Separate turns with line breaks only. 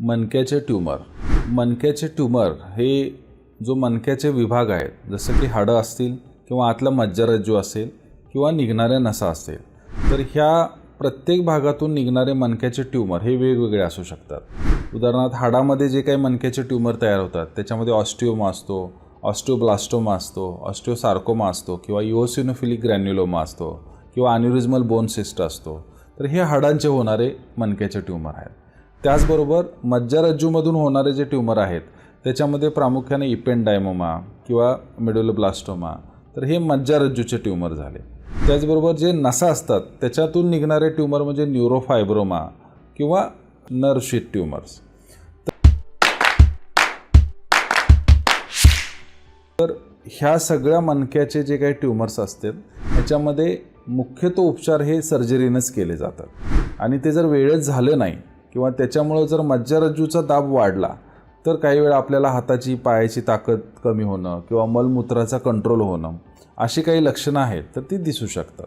मनक्याचे tumour. मनक्याचे tumour हे जो मनक्याचे विभाग आहेत जसं की हाडं असतील किंवा आतला मज्जारज्जू असेल किंवा निघणाऱ्या नसा असेल तर ह्या प्रत्येक भागातून निघणारे मनक्याचे ट्यूमर हे वेगवेगळे असू शकतात. उदाहरणार्थ हाडामध्ये जे काही मनक्याचे ट्यूमर तयार होतात त्याच्यामध्ये ऑस्टिओमा असतो ऑस्टिओब्लास्टोमा असतो ऑस्टिओसार्कोमा असतो किंवा इओसिनोफिलिक ग्रॅन्युलोमा असतो किंवा अन्युरिजमल बोन सिस्ट असतो. तर हे हाडांचे होणारे मनक्याचे ट्यूमर आहेत. त्याचबरोबर मज्जारज्जूमधून होणारे जे ट्यूमर आहेत त्याच्यामध्ये प्रामुख्याने इपेंडायमोमा किंवा मेडोलोब्लास्टोमा. तर हे मज्जारज्जूचे ट्यूमर झाले. त्याचबरोबर जे नसा असतात त्याच्यातून निघणारे ट्यूमर म्हणजे न्यूरोफायब्रोमा किंवा नर्शिट ट्यूमर्स. तर ह्या सगळ्या मणक्याचे जे काही ट्यूमर्स असतात ह्याच्यामध्ये मुख्यतः उपचार हे सर्जरीनंच केले जातात. आणि ते जर वेळेत झालं नाही किंवा त्याच्यामुळं जर मज्जारज्जूचा दाब वाढला तर काही वेळा आपल्याला हाताची पायाची ताकद कमी होणं किंवा मलमूत्राचा कंट्रोल होणं अशी काही लक्षणं आहेत तर ती दिसू शकतात.